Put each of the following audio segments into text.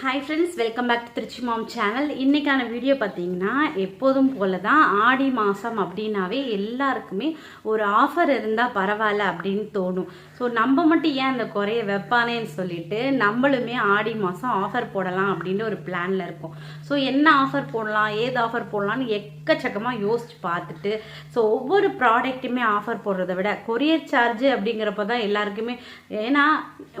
Hi friends welcome back to Trichy mom channel இன்றைக்கான video பார்த்தீங்கன்னா எப்போதும் போல தான் ஆடி மாதம் அப்படின்னாவே எல்லாருக்குமே ஒரு ஆஃபர் இருந்தால் பரவாயில்ல அப்படின்னு தோணும். ஸோ நம்ம மட்டும் ஏன் அந்த குறைய வைப்பானேன்னு சொல்லிட்டு நம்மளுமே ஆடி மாதம் ஆஃபர் போடலாம் அப்படின்னு ஒரு பிளானில் இருக்கும். ஸோ என்ன ஆஃபர் போடலாம் ஏது ஆஃபர் போடலாம்னு எக்கச்சக்கமாக யோசிச்சு பார்த்துட்டு ஸோ ஒவ்வொரு ப்ராடக்ட்டுமே ஆஃபர் போடுறத விட கொரியர் சார்ஜ் அப்படிங்கிறப்ப தான் எல்லாருக்குமே ஏன்னா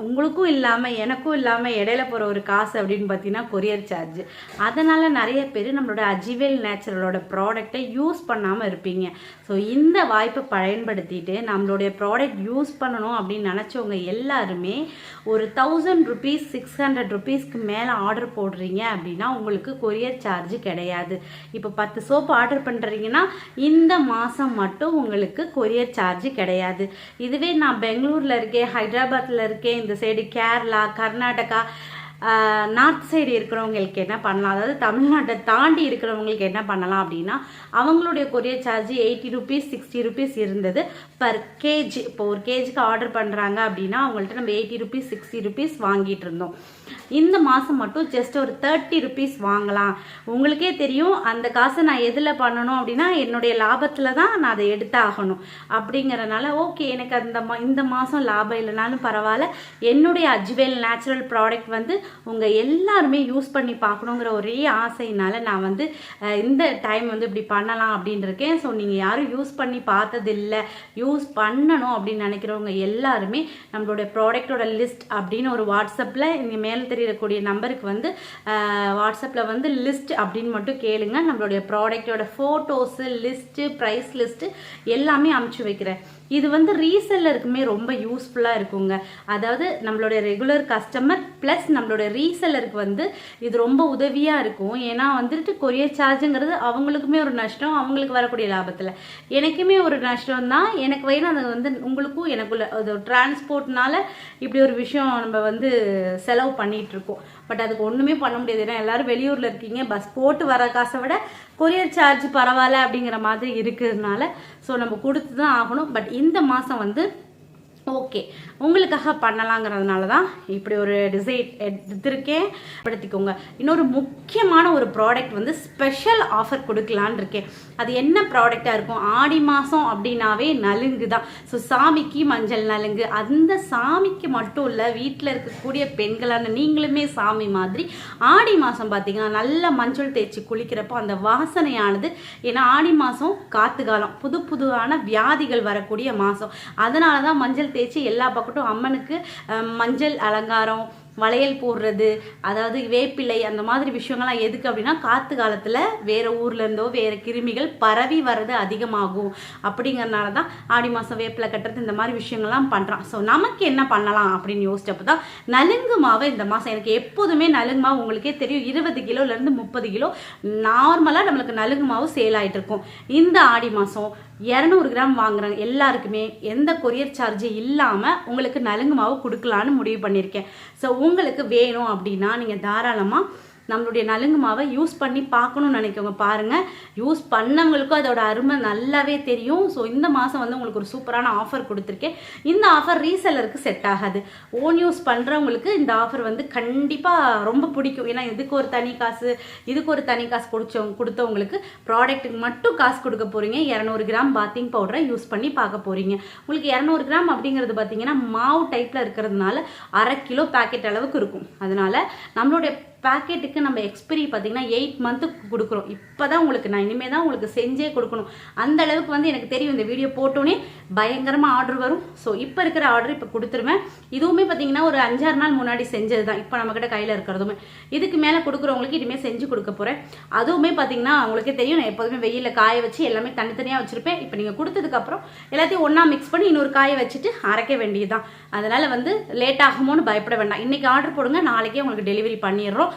உங்களுக்கும் இல்லாமல் எனக்கும் இல்லாமல் இடையில போகிற ஒரு காசு அப்படின்னு பார்த்தீங்கன்னா கொரியர் சார்ஜ். அதனால் நிறைய பேர் நம்மளோட அஜிவேல் நேச்சுரலோட ப்ராடக்டை யூஸ் பண்ணாமல் இருப்பீங்க. ஸோ இந்த வாய்ப்பை பயன்படுத்திட்டு நம்மளுடைய ப்ராடக்ட் யூஸ் பண்ணணும் அப்படின்னு நினச்சவங்க எல்லாருமே ஒரு தௌசண்ட் ருபீஸ் சிக்ஸ் ஹண்ட்ரட் ருபீஸ்க்கு மேலே ஆர்டர் போடுறீங்க அப்படின்னா உங்களுக்கு கொரியர் சார்ஜ் கிடையாது. இப்போ பத்து சோப்பு ஆர்டர் பண்ணுறீங்கன்னா இந்த மாதம் மட்டும் உங்களுக்கு கொரியர் சார்ஜ் கிடையாது. இதுவே நான் பெங்களூரில் இருக்கேன் ஹைதராபாத்தில் இருக்கேன் இந்த side Kerala Karnataka north side இருக்கிறவங்களுக்கு என்ன பண்ணலாம்? அதாவது தமிழ்நாட்டை தாண்டி இருக்கிறவங்களுக்கு என்ன பண்ணலாம் அப்படின்னா அவங்களுடைய courier charge eighty rupees sixty rupees இருந்தது பர் கேஜி இப்போ ஒரு கேஜிக்கு ஆர்டர் பண்ணுறாங்க அப்படின்னா அவங்கள்ட்ட நம்ம எயிட்டி ருபீஸ் சிக்ஸ்டி ருபீஸ் வாங்கிட்டு இருந்தோம். இந்த மாதம் மட்டும் ஜஸ்ட் ஒரு தேர்ட்டி ருபீஸ் வாங்கலாம். உங்களுக்கே தெரியும் அந்த காசை நான் எதில் பண்ணணும் அப்படின்னா என்னுடைய லாபத்தில் தான் நான் அதை எடுத்தாகணும். அப்படிங்கிறனால ஓகே எனக்கு அந்த மா இந்த மாதம் லாபம் இல்லைனாலும் பரவாயில்ல. என்னுடைய அஜ்வேல் நேச்சுரல் ப்ராடக்ட் வந்து உங்கள் எல்லாருமே யூஸ் பண்ணி பார்க்கணுங்கிற ஒரே ஆசையினால நான் வந்து இந்த டைம் வந்து இப்படி பண்ணலாம் அப்படின்னு இருக்கேன் ஸோ நீங்கள் யாரும் யூஸ் பண்ணி பார்த்ததில்ல. யூஸ் பண்ணணும் அப்படின்னு நினைக்கிறவங்க எல்லாருமே நம்மளோட ப்ராடக்டோட லிஸ்ட் அப்படின்னு ஒரு வாட்ஸ்அப்பில் இங்கே மேலே தெரியக்கூடிய நம்பருக்கு வந்து வாட்ஸ்அப்பில் வந்து லிஸ்ட் அப்படின்னு மட்டும் கேளுங்க. நம்மளுடைய ப்ராடக்டோட ஃபோட்டோஸு லிஸ்ட்டு ப்ரைஸ் லிஸ்ட்டு எல்லாமே அமுச்சு வைக்கிறேன். இது வந்து ரீசெல்லருக்குமே ரொம்ப யூஸ்ஃபுல்லாக இருக்குங்க. அதாவது நம்மளுடைய ரெகுலர் கஸ்டமர் ப்ளஸ் நம்மளோட ரீசெல்லருக்கு வந்து இது ரொம்ப உதவியாக இருக்கும். ஏன்னா வந்துட்டு கொரியர் சார்ஜுங்கிறது அவங்களுக்குமே ஒரு நஷ்டம் அவங்களுக்கு வரக்கூடிய லாபத்தில். எனக்குமே ஒரு நஷ்டம் தான் எனக்கு வேணும் அது வந்து உங்களுக்கும் எனக்குள்ள அது டிரான்ஸ்போர்ட்னால இப்படி ஒரு விஷயம் நம்ம வந்து செலவு பண்ணிகிட்ருக்கோம் இருக்கோம். பட் அதுக்கு ஒன்றுமே பண்ண முடியாது. ஏன்னா எல்லாரும் வெளியூரில் இருக்கீங்க பஸ் போட்டு வர காசை விட கொரியர் சார்ஜ் பரவாயில்ல அப்படிங்கிற மாதிரி இருக்கிறதுனால ஸோ நம்ம கொடுத்து தான் ஆகணும். பட் இந்த மாதம் வந்து ஓகே உங்களுக்காக பண்ணலாங்கிறதுனால தான் இப்படி ஒரு டிசைட் எடுத்திருக்கேன். படுத்திக்கோங்க. இன்னொரு முக்கியமான ஒரு ப்ராடக்ட் வந்து ஸ்பெஷல் ஆஃபர் கொடுக்கலான்னு இருக்கேன். அது என்ன ப்ராடக்டாக இருக்கும்? ஆடி மாதம் அப்படின்னாவே நலுங்கு தான் ஸோ சாமிக்கு மஞ்சள் நலுங்கு. அந்த சாமிக்கு மட்டும் இல்லை வீட்டில் இருக்கக்கூடிய பெண்களான நீங்களுமே சாமி மாதிரி ஆடி மாதம் பார்த்தீங்கன்னா நல்ல மஞ்சள் தேய்ச்சி குளிக்கிறப்போ அந்த வாசனையானது ஏன்னா ஆடி மாதம் காத்து காலம் புது புதுவான வியாதிகள் வரக்கூடிய மாதம் அதனால தான் மஞ்சள் தேய்ச்சி எல்லா பக்கட்டும் அம்மனுக்கு மஞ்சள் அலங்காரம் வளையல் போடுறது அதாவது வேப்பிலை அந்த மாதிரி விஷயங்கள்லாம் எதுக்கு அப்படின்னா காத்து காலத்தில் வேறு ஊர்லேருந்தோ வேறு கிருமிகள் பரவி வர்றது அதிகமாகும். அப்படிங்கறனால தான் ஆடி மாதம் வேப்பிலை கட்டுறது இந்த மாதிரி விஷயங்கள்லாம் பண்ணுறான் ஸோ நமக்கு என்ன பண்ணலாம் அப்படின்னு யோசிச்சப்போ தான் நலுங்கு மாவை இந்த மாதம் எனக்கு எப்போதுமே நலுங்கு மாவு உங்களுக்கே தெரியும். இருபது கிலோலேருந்து முப்பது கிலோ நார்மலாக நம்மளுக்கு நலுங்கு மாவு சேல் ஆகிட்டு இருக்கும். இந்த ஆடி மாதம் இரநூறு கிராம் வாங்குறாங்க. எல்லாருக்குமே எந்த கொரியர் சார்ஜ் இல்லாமல் உங்களுக்கு நலுங்கு மாவு கொடுக்கலான்னு முடிவு பண்ணியிருக்கேன் ஸோ உங்களுக்கு வேணும் அப்படின்னா நீங்கள் தாராளமாக நம்மளுடைய நலுங்கு மாவை யூஸ் பண்ணி பார்க்கணும்னு நினைக்கவங்க பாருங்கள் யூஸ் பண்ணவங்களுக்கும் அதோட அருமை நல்லாவே தெரியும். ஸோ இந்த மாதம் வந்து உங்களுக்கு ஒரு சூப்பரான ஆஃபர் கொடுத்துருக்கேன். இந்த ஆஃபர் ரீசெல்லருக்கு செட் ஆகாது. ஓன் யூஸ் பண்ணுறவங்களுக்கு இந்த ஆஃபர் வந்து கண்டிப்பாக ரொம்ப பிடிக்கும். ஏன்னா இதுக்கு ஒரு தனி காசு இதுக்கு ஒரு தனி காசு கொடுத்தவங்க கொடுத்தவங்களுக்கு ப்ராடக்ட்டுக்கு மட்டும் காசு கொடுக்க போகிறீங்க இரநூறு கிராம் பாத்திங் பவுடரை யூஸ் பண்ணி பார்க்க போகிறீங்க உங்களுக்கு இரநூறு கிராம் அப்படிங்கிறது பார்த்தீங்கன்னா மாவு டைப்பில் இருக்கிறதுனால அரை கிலோ பேக்கெட் அளவுக்கு இருக்கும். அதனால் நம்மளுடைய பேக்கெட்டுக்கு நம்ம எக்ஸ்பிரி பார்த்தீங்கன்னா எயிட் மந்த்துக்கு கொடுக்குறோம். இப்போ தான் உங்களுக்கு நான் இனிமேல் தான் உங்களுக்கு செஞ்சே கொடுக்கணும். அந்த அளவுக்கு வந்து எனக்கு தெரியும் இந்த வீடியோ போட்டோன்னே பயங்கரமாக ஆர்டர் வரும். ஸோ இப்போ இருக்கிற ஆர்டர் இப்போ கொடுத்துருவேன். இதுவுமே பார்த்தீங்கன்னா ஒரு அஞ்சாறு நாள் முன்னாடி செஞ்சது தான் இப்போ நம்மக்கிட்ட கையில் இருக்கிறதுமே. இதுக்கு மேலே கொடுக்குறவங்களுக்கு இனிமேல் செஞ்சு கொடுக்க போகிறேன் அதுவுமே பார்த்தீங்கன்னா உங்களுக்கே தெரியும். நான் எப்போதுமே வெயிலில் காய வச்சு எல்லாமே தனித்தனியாக வச்சுருப்பேன். இப்போ நீங்கள் கொடுத்ததுக்கப்புறம் எல்லாத்தையும் ஒன்றா மிக்ஸ் பண்ணி இன்னொரு காய வச்சுட்டு அரைக்க வேண்டியது தான் அதனால் வந்து லேட் ஆகுமோன்னு பயப்பட வேண்டாம். இன்றைக்கி ஆர்டர் போடுங்க. நாளைக்கே உங்களுக்கு டெலிவரி பண்ணிடுறோம்.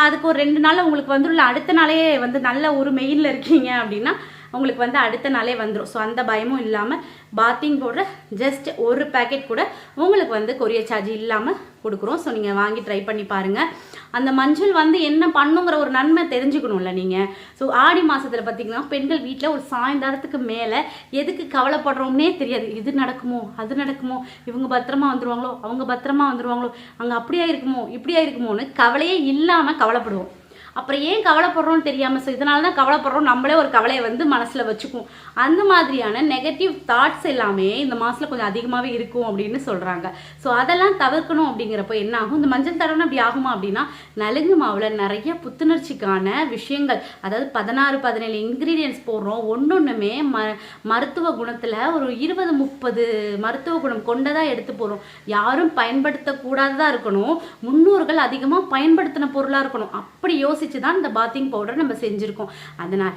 அதுக்கு ஒரு ரெண்டு நாள் உங்களுக்கு வந்துள்ள அடுத்த நாளே வந்து நல்ல ஒரு மெயிலில் இருக்கீங்க அப்படின்னா உங்களுக்கு வந்து அடுத்த நாளே வந்துடும் ஸோ அந்த பயமும் இல்லாமல் பாத்திங் பவுடர் ஜஸ்ட் ஒரு பேக்கெட் கூட உங்களுக்கு வந்து கொரியர் சார்ஜ் இல்லாமல் கொடுக்குறோம். ஸோ நீங்கள் வாங்கி ட்ரை பண்ணி பாருங்கள் அந்த மஞ்சள் வந்து என்ன பண்ணுங்கிற ஒரு நன்மை தெரிஞ்சுக்கணும்ல நீங்கள் ஸோ ஆடி மாதத்தில் பார்த்தீங்கன்னா பெண்கள் வீட்டில் ஒரு சாயந்தரத்துக்கு மேலே எதுக்கு கவலைப்படுறோம்னே தெரியாது. இது நடக்குமோ அது நடக்குமோ இவங்க பத்திரமா வந்துடுவாங்களோ அவங்க பத்திரமா வந்துருவாங்களோ அங்கே அப்படியா இருக்குமோ இப்படியா இருக்குமோன்னு கவலையே இல்லாமல் கவலைப்படுவோம். அப்புறம் ஏன் கவலைப்படுறோம்னு தெரியாமல் ஸோ இதனால தான் கவலைப்படுறோம் நம்மளே ஒரு கவலையை வந்து மனசில் வச்சுக்குவோம். அந்த மாதிரியான நெகட்டிவ் தாட்ஸ் எல்லாமே இந்த மாதத்தில் கொஞ்சம் அதிகமாகவே இருக்கும் அப்படின்னு சொல்கிறாங்க ஸோ அதெல்லாம் தவிர்க்கணும் அப்படிங்கிறப்போ என்ன ஆகும்? இந்த மஞ்சள் தடவை அப்படி ஆகுமா அப்படின்னா நலுங்கு மாவில் நிறைய புத்துணர்ச்சிக்கான விஷயங்கள் அதாவது பதினாறு பதினேழு இன்க்ரீடியன்ஸ் போடுறோம். ஒன்று ஒன்றுமே ம மருத்துவ குணத்தில் ஒரு இருபது முப்பது மருத்துவ குணம் கொண்டதாக எடுத்து போகிறோம் யாரும் பயன்படுத்தக்கூடாததாக இருக்கணும். முன்னோர்கள் அதிகமாக பயன்படுத்தின பொருளாக இருக்கணும். அப்படி யோசித்து தான் இந்த பாத்திங் பவுடர் நம்ம செஞ்சுருக்கோம். அதனால்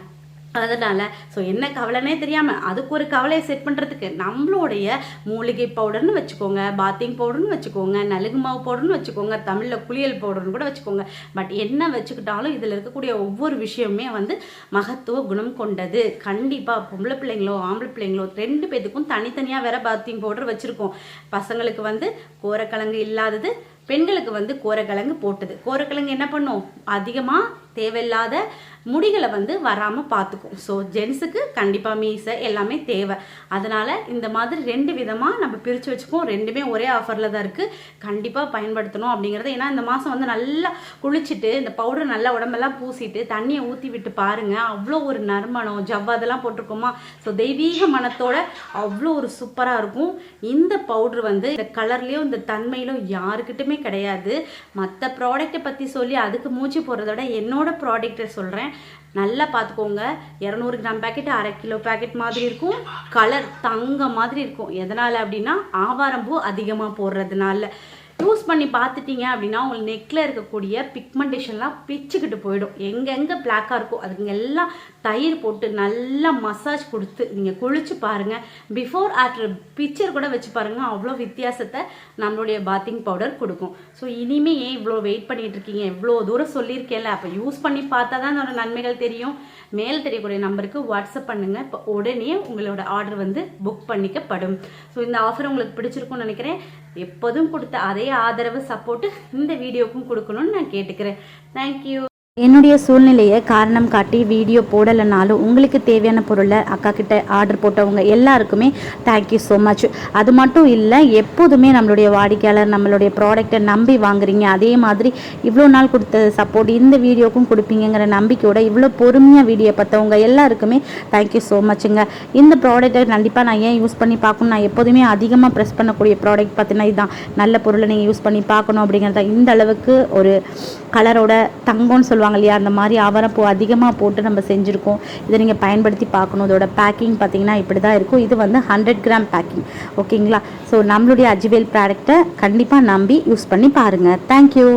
அதனால் ஸோ என்ன கவலைனே தெரியாமல் அதுக்கு ஒரு கவலையை செட் பண்ணுறதுக்கு நம்மளுடைய மூலிகை பவுடர்னு வச்சுக்கோங்க பாத்திங் பவுடர்னு வச்சுக்கோங்க நலுங்கு மாவு பவுடர்னு வச்சுக்கோங்க தமிழில் குளியல் பவுடர்னு கூட வச்சுக்கோங்க. பட் என்ன வச்சுக்கிட்டாலும் இதில் இருக்கக்கூடிய ஒவ்வொரு விஷயமே வந்து மகத்துவ குணம் கொண்டது. கண்டிப்பாக பொம்பளை பிள்ளைங்களோ ஆம்பளை பிள்ளைங்களோ ரெண்டு பேத்துக்கும் தனித்தனியாக வேற பாத்திங் பவுடர் வச்சுருக்கோம். பசங்களுக்கு வந்து கோரக்கிழங்கு இல்லாதது பெண்களுக்கு வந்து கோரக்கிழங்கு போட்டது. கோரக்கிழங்கு என்ன பண்ணும்? அதிகமாக தேவையில்லாத முடிகளை வந்து வராமல் பார்த்துக்கும் ஸோ ஜென்ஸுக்கு கண்டிப்பாக மீசை எல்லாமே தேவை. அதனால் இந்த மாதிரி ரெண்டு விதமாக நம்ம பிரித்து வச்சுக்கோம் ரெண்டுமே ஒரே ஆஃபரில் தான் இருக்குது கண்டிப்பாக பயன்படுத்தணும் அப்படிங்கிறது. ஏன்னா இந்த மாதம் வந்து நல்லா குளிச்சுட்டு இந்த பவுடர் நல்லா உடம்பெல்லாம் பூசிட்டு தண்ணியை ஊற்றி விட்டு பாருங்கள் அவ்வளோ ஒரு நறுமணம் ஜவ் அதெல்லாம் போட்டிருக்கோமா? ஸோ தெய்வீக மனத்தோட அவ்வளோ ஒரு சூப்பராக இருக்கும். இந்த பவுடர் வந்து இந்த கலர்லேயும் இந்த தன்மையிலும் யாருக்கிட்டுமே கிடையாது. மற்ற ப்ராடக்ட்டை பற்றி சொல்லி அதுக்கு மூச்சு போடுறத விட என்னோட ப்ராடக்ட்டை சொல்கிறேன் நல்லா பார்த்துக்கோங்க. இரநூறு கிராம் பேக்கெட் அரை கிலோ பேக்கெட் மாதிரி இருக்கும். கலர் தங்க மாதிரி இருக்கும். எதனால் அப்படின்னா ஆவாரம் பூ அதிகமாக போடுறதுனால. யூஸ் பண்ணி பார்த்துட்டீங்க அப்படின்னா உங்களுக்கு நெக்கில் இருக்கக்கூடிய பிக்மெண்டேஷன்லாம் பிச்சுக்கிட்டு போயிடும். எங்கெங்கே பிளாக்காக இருக்கோ அதுக்கு எல்லாம் தயிர் போட்டு நல்லா மசாஜ் கொடுத்து நீங்கள் குளிச்சு பாருங்கள் பிஃபோர் ஆஃப்டர் பிக்சர் கூட வச்சு பாருங்கள் அவ்வளோ வித்தியாசத்தை நம்மளுடைய பாத்திங் பவுடர் கொடுக்கும். ஸோ இனிமே ஏன் இவ்வளோ வெயிட் பண்ணிட்டு இருக்கீங்க? இவ்வளோ தூரம் சொல்லியிருக்கேன்ல அப்போ யூஸ் பண்ணி பார்த்தா தான் அதோட நன்மைகள் தெரியும். மேல் தெரியக்கூடிய நம்பருக்கு வாட்ஸ்அப் பண்ணுங்கள் இப்போ உடனே உங்களோட ஆர்டர் வந்து புக் பண்ணிக்கப்படும். ஸோ இந்த ஆஃபர் உங்களுக்கு பிடிச்சிருக்கும்னு நினைக்கிறேன். எப்போதும் கொடுத்த அதே ஆதரவு சப்போர்ட்டு இந்த வீடியோக்கும் கொடுக்கணும்னு நான் கேட்டுக்கிறேன். தேங்க்யூ என்னுடைய சூழ்நிலையை காரணம் காட்டி வீடியோ போடலைனாலும் உங்களுக்கு தேவையான பொருளை அக்கா கிட்ட ஆர்டர் போட்டவங்க எல்லாருக்குமே தேங்க்யூ ஸோ மச் அது மட்டும் இல்லை எப்போதுமே நம்மளுடைய வாடிக்கையாளர் நம்மளுடைய ப்ராடக்டை நம்பி வாங்குறீங்க. அதே மாதிரி இவ்வளோ நாள் கொடுத்த சப்போர்ட் இந்த வீடியோக்கும் கொடுப்பீங்கிற நம்பிக்கையோட இவ்வளோ பொறுமையாக வீடியோ பார்த்தவங்க எல்லாருக்குமே தேங்க்யூ ஸோ மச்சுங்க இந்த ப்ராடக்ட்டை கண்டிப்பாக நான் ஏன் யூஸ் பண்ணி பார்க்கணும்? நான் எப்போதுமே அதிகமாக ப்ரெஸ் பண்ணக்கூடிய ப்ராடக்ட் பார்த்தீங்கன்னா இதுதான் நல்ல பொருளை நீங்கள் யூஸ் பண்ணி பார்க்கணும் அப்படிங்கிறத இந்த அளவுக்கு ஒரு கலரோட தங்கம்னு சொல்லுவாங்க. இல்லையா? அந்த மாதிரி அவரப்பூ அதிகமாக போட்டு நம்ம செஞ்சுருக்கோம். இதை நீங்கள் பயன்படுத்தி பார்க்கணும். இதோட பேக்கிங் பார்த்தீங்கன்னா இப்படி தான் இருக்கும். இது வந்து ஹண்ட்ரட் கிராம் பேக்கிங் ஓகேங்களா ஸோ நம்மளுடைய அஜிவேல் ப்ராடக்ட்டை கண்டிப்பாக நம்பி யூஸ் பண்ணி பாருங்கள் தேங்க்யூ